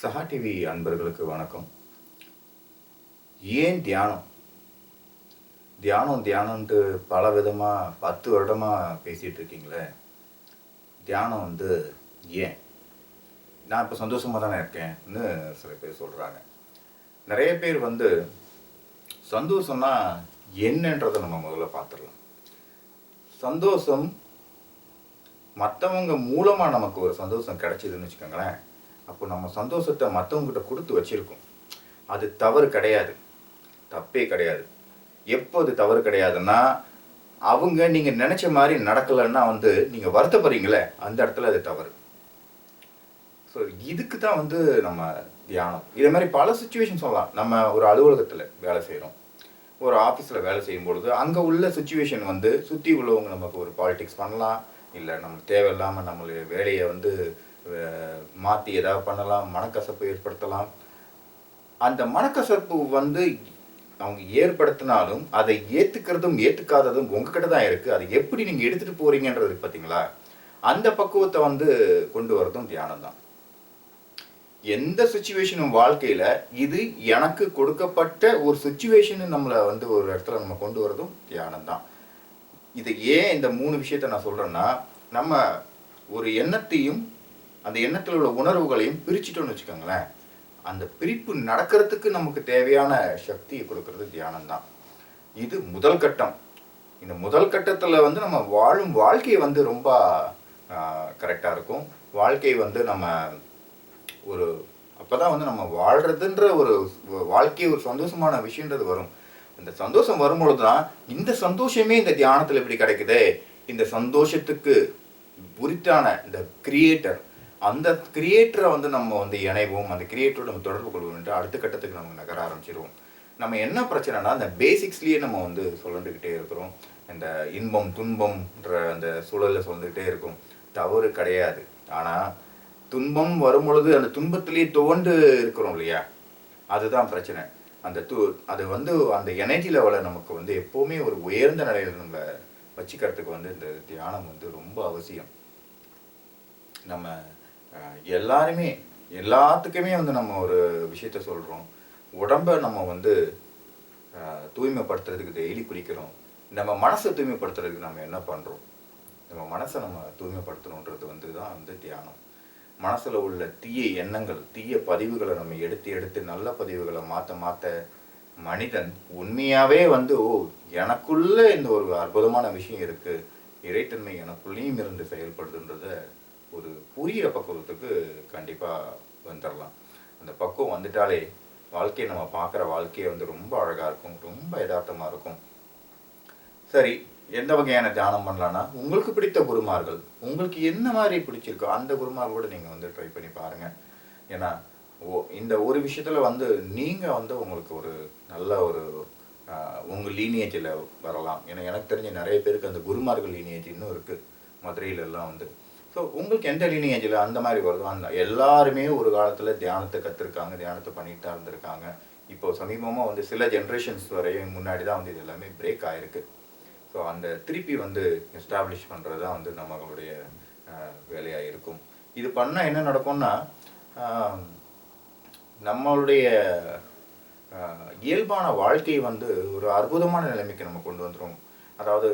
சஹா TV அன்பர்களுக்கு வணக்கம். ஏன் தியானம்? தியானம் தியானம்ன்ட்டு பல விதமாக பத்து வருடமாக பேசிகிட்டு இருக்கீங்களே. தியானம் வந்து ஏன்? நான் இப்போ சந்தோஷமாக தானே இருக்கேன்னு சில பேர் சொல்கிறாங்க நிறைய பேர் வந்து சந்தோஷம்னா என்னன்றதை நம்ம முதல்ல பார்த்துடலாம் சந்தோஷம் மற்றவங்க மூலமாக நமக்கு ஒரு சந்தோஷம் கிடைச்சிதுன்னு வச்சுக்கோங்களேன். அப்போ நம்ம சந்தோஷத்தை மற்றவங்ககிட்ட கொடுத்து வச்சிருக்கோம். அது தவறு கிடையாது. தப்பே கிடையாது. எப்போ அது தவறு கிடையாதுன்னா அவங்க நீங்கள் நினச்ச மாதிரி நடக்கலைன்னா வந்து நீங்கள் வருத்தப்படுறீங்களே அந்த இடத்துல அது தவறு. ஸோ இதுக்கு தான் வந்து நம்ம தியானம். இதே மாதிரி பல சுச்சுவேஷன் சொல்லலாம். நம்ம ஒரு அலுவலகத்தில் வேலை செய்கிறோம் ஒரு ஆஃபீஸில் வேலை செய்யும் பொழுது அங்கே உள்ள சுச்சுவேஷன் வந்து சுற்றி உள்ளவங்க நமக்கு ஒரு பாலிடிக்ஸ் பண்ணலாம். இல்லை நம்ம தேவையில்லாமல் நம்மளுடைய வேலையை வந்து மாற்றி ஏதாவது பண்ணலாம் மனக்கசப்பு ஏற்படுத்தலாம். அந்த மனக்கசப்பு வந்து அவங்க ஏற்படுத்தினாலும் அதை ஏற்றுக்கிறதும் ஏற்றுக்காததும் உங்ககிட்ட தான் இருக்குது அதை எப்படி நீங்கள் எடுத்துகிட்டு போகிறீங்கன்றது பார்த்தீங்களா அந்த பக்குவத்தை வந்து கொண்டு வரதும் தியானம் தான். எந்த சுச்சுவேஷனும் வாழ்க்கையில் இது எனக்கு கொடுக்கப்பட்ட ஒரு சுச்சுவேஷன் நம்மளை வந்து ஒரு இடத்துல நம்ம கொண்டு வரதும் தியானம் தான். இது ஏன் இந்த மூணு விஷயத்த நான் சொல்கிறேன்னா நம்ம ஒரு எண்ணத்தையும் அந்த எண்ணத்தில் உள்ள உணர்வுகளையும் பிரிச்சிட்டோம்னு வச்சுக்கோங்களேன். அந்த பிரிப்பு நடக்கிறதுக்கு நமக்கு தேவையான சக்தியை கொடுக்கறது தியானம் தான் இது முதல் கட்டம். இந்த முதல் கட்டத்தில் வந்து நம்ம வாழும் வாழ்க்கையை வந்து ரொம்ப கரெக்டாக இருக்கும். வாழ்க்கை வந்து நம்ம ஒரு அப்பதான் வந்து நம்ம வாழ்கிறதுன்ற ஒரு வாழ்க்கை ஒரு சந்தோஷமான விஷயன்றது வரும். இந்த சந்தோஷம் வரும்பொழுது தான் இந்த சந்தோஷமே இந்த தியானத்தில் எப்படி கிடைக்குதே. இந்த சந்தோஷத்துக்கு உரித்தான இந்த கிரியேட்டர் அந்த கிரியேட்டரை வந்து நம்ம வந்து இணைவோம் அந்த கிரியேட்டரோட நம்ம தொடர்பு கொள்வோம் என்று அடுத்த கட்டத்துக்கு நம்ம நகர ஆரம்பிச்சிருவோம். நம்ம என்ன பிரச்சனைனா அந்த பேசிக்ஸ்லேயே நம்ம வந்து சொல்லிட்டுக்கிட்டே இருக்கிறோம். இந்த இன்பம் துன்பம்ன்ற அந்த சூழலில் சொல்லிக்கிட்டே இருக்கும். தவறு கிடையாது. ஆனால் துன்பம் வரும் பொழுது அந்த துன்பத்திலேயே துவண்டு இருக்கிறோம் இல்லையா? அதுதான் பிரச்சனை. அந்த து அது வந்து அந்த எனர்ஜி லெவலை நமக்கு வந்து எப்போவுமே ஒரு உயர்ந்த நிலையில் நம்ம வச்சுக்கிறதுக்கு வந்து இந்த தியானம் வந்து ரொம்ப அவசியம். நம்ம எல்லாருமே எல்லாத்துக்குமே வந்து நம்ம ஒரு விஷயத்த சொல்கிறோம் உடம்பை நம்ம வந்து தூய்மைப்படுத்துறதுக்கு டெய்லி குளிக்கிறோம். நம்ம மனசை தூய்மைப்படுத்துறதுக்கு நம்ம என்ன பண்ணுறோம் நம்ம மனசை நம்ம தூய்மைப்படுத்தணுன்றது வந்து தான் வந்து தியானம். மனசில் உள்ள தீய எண்ணங்கள் தீய பதிவுகளை நம்ம எடுத்து எடுத்து நல்ல பதிவுகளை மாற்ற மாற்ற மனிதன் உண்மையாகவே வந்து ஓ எனக்குள்ள இந்த ஒரு அற்புதமான விஷயம் இருக்குது இறைத்தன்மை எனக்குள்ளேயும் இருந்து செயல்படுதுன்றத ஒரு புரிகிற பக்குவத்துக்கு கண்டிப்பாக வந்துடலாம் அந்த பக்குவம் வந்துட்டாலே வாழ்க்கையை நம்ம பார்க்குற வாழ்க்கையை வந்து ரொம்ப அழகாக இருக்கும். ரொம்ப யதார்த்தமாக இருக்கும். சரி எந்த வகையான தியானம் பண்ணலான்னா உங்களுக்கு பிடித்த குருமார்கள் உங்களுக்கு என்ன மாதிரி பிடிச்சிருக்கோ அந்த குருமார்களோட நீங்கள் வந்து ட்ரை பண்ணி பாருங்கள் ஏன்னா ஓ இந்த ஒரு விஷயத்தில் வந்து நீங்கள் வந்து உங்களுக்கு ஒரு நல்ல ஒரு உங்கள் லீனியேஜில் வரலாம். ஏன்னா எனக்கு தெரிஞ்ச நிறைய பேருக்கு அந்த குருமார்கள் லீனியேஜ் இன்னும் இருக்குது மதுரையிலெல்லாம் வந்து ஸோ உங்களுக்கு எந்த லீனியேஜில் அந்த மாதிரி வருதோ அந்த எல்லாருமே ஒரு காலத்தில் தியானத்தை கற்றுருக்காங்க தியானத்தை பண்ணிட்டு தான் இருந்திருக்காங்க. இப்போ சமீபமாக வந்து சில ஜென்ரேஷன்ஸ் வரையும் முன்னாடி தான் வந்து இது எல்லாமே பிரேக் ஆகிருக்கு ஸோ அந்த திருப்பி வந்து எஸ்டாப்ளிஷ் பண்ணுறது தான் வந்து நம்மளுடைய வேலையாக இருக்கும். இது பண்ணால் என்ன நடக்கும்னா நம்மளுடைய இயல்பான வாழ்க்கையை வந்து ஒரு அற்புதமான நிலைமைக்கு நம்ம கொண்டு வந்துடும் அதாவது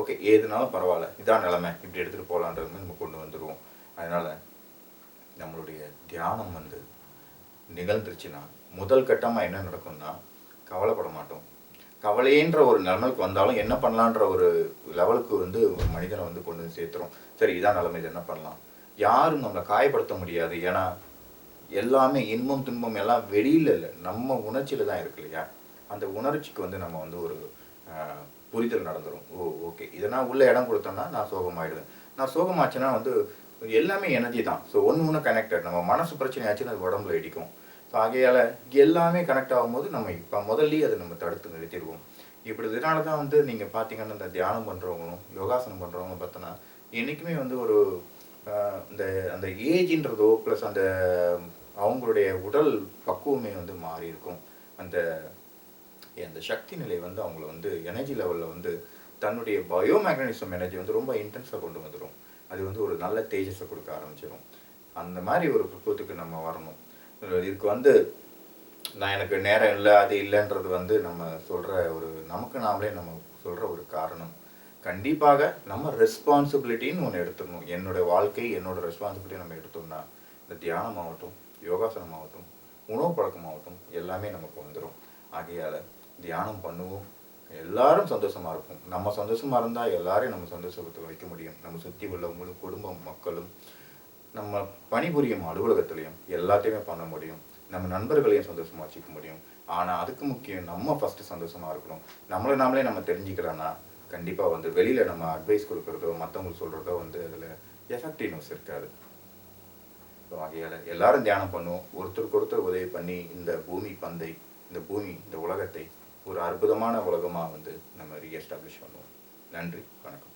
ஓகே ஏதுனாலும் பரவாயில்ல. இதான் நிலமை. இப்படி எடுத்துகிட்டு போகலான்றது நம்ம கொண்டு வந்துடுவோம் அதனால் நம்மளுடைய தியானம் வந்து நிகழ்ந்துருச்சுன்னா முதல் கட்டமாக என்ன நடக்கும்னா கவலைப்பட மாட்டோம். கவலைன்ற ஒரு நிலைமைக்கு வந்தாலும் என்ன பண்ணலான்ற ஒரு லெவலுக்கு வந்து ஒரு மனிதனை வந்து கொண்டு வந்து சேர்த்துரும் சரி இதான் நிலைமை இது என்ன பண்ணலாம்? யாரும் நம்மளை காயப்படுத்த முடியாது. ஏன்னா எல்லாமே இன்பம் துன்பம் எல்லாம் வெளியில் இல்லை. நம்ம உணர்ச்சியில் தான் இருக்கு இல்லையா? அந்த உணர்ச்சிக்கு வந்து நம்ம வந்து ஒரு புரிதல் நடந்துடும் ஓ ஓகே. இதை நான் உள்ள இடம் கொடுத்தோம்னா நான் சோகமாயிடுவேன். நான் சோகமாச்சுன்னா வந்து எல்லாமே எனர்ஜி தான். ஸோ ஒன்று ஒன்று கனெக்டட் நம்ம மனசு பிரச்சனை ஆச்சுன்னா அது உடம்புல இடிக்கும். ஸோ ஆகையால் எல்லாமே கனெக்ட் ஆகும்போது நம்ம இப்போ முதல்லயே அதை நம்ம தடுத்து நிறுத்திடுவோம். இப்படி இதனால தான் வந்து நீங்கள் பார்த்தீங்கன்னா இந்த தியானம் பண்ணுறவங்களும் யோகாசனம் பண்ணுறவங்க பார்த்தோன்னா என்றைக்குமே வந்து ஒரு இந்த அந்த ஏஜின்றதோ ப்ளஸ் அந்த அவங்களுடைய உடல் பக்குவமே வந்து மாறி இருக்கும் அந்த அந்த சக்தி நிலை வந்து அவங்கள வந்து எனர்ஜி லெவலில் வந்து தன்னுடைய பயோ மேக்னடிசம் எனர்ஜி வந்து ரொம்ப இன்டென்ஸாக கொண்டு வந்துடும் அது வந்து ஒரு நல்ல தேஜஸை கொடுக்க ஆரம்பிச்சிடும் அந்த மாதிரி ஒரு பக்குவத்துக்கு நம்ம வரணும். இதுக்கு வந்து நான் எனக்கு நேரம் இல்லை அது இல்லைன்றது வந்து நம்ம சொல்கிற ஒரு நமக்கு நாமளே நம்ம சொல்கிற ஒரு காரணம். கண்டிப்பாக நம்ம ரெஸ்பான்சிபிலிட்டின்னு ஒன்று எடுத்துக்கணும். என்னோட வாழ்க்கை என்னோடய ரெஸ்பான்சிபிலிட்டி நம்ம எடுத்தோம்னா இந்த தியானம் ஆகட்டும் யோகாசனம் ஆகட்டும் உணவு பழக்கம் ஆகட்டும் எல்லாமே நமக்கு வந்துடும் ஆகையால் தியானம் பண்ணுவோம். எல்லாரும் சந்தோஷமா இருப்போம். நம்ம சந்தோஷமா இருந்தால் எல்லாரையும் நம்ம சந்தோஷத்தை வைக்க முடியும். நம்ம சுற்றி உள்ளவங்களும் குடும்பம் மக்களும் நம்ம பணிபுரியும் அலுவலகத்திலையும் எல்லாத்தையுமே பண்ண முடியும். நம்ம நண்பர்களையும் சந்தோஷமா வச்சுக்க முடியும். ஆனால் அதுக்கு முக்கியம் நம்ம ஃபர்ஸ்ட் சந்தோஷமா இருக்கணும். நம்மளை நாமளே நம்ம தெரிஞ்சுக்கிறோன்னா கண்டிப்பாக வந்து வெளியில் நம்ம அட்வைஸ் கொடுக்குறதோ மற்றவங்களுக்கு சொல்கிறதோ வந்து அதில் எஃபெக்டிவ்னஸ் இருக்காது. ஸோ எல்லாரும் தியானம் பண்ணுவோம். ஒருத்தருக்கு ஒருத்தர் உதவி பண்ணி இந்த பூமி பந்தை இந்த பூமி இந்த உலகத்தை ஒரு அற்புதமான உலகமாக வந்து நம்ம ரீஎஸ்டாப்ளிஷ் பண்ணுவோம். நன்றி வணக்கம்.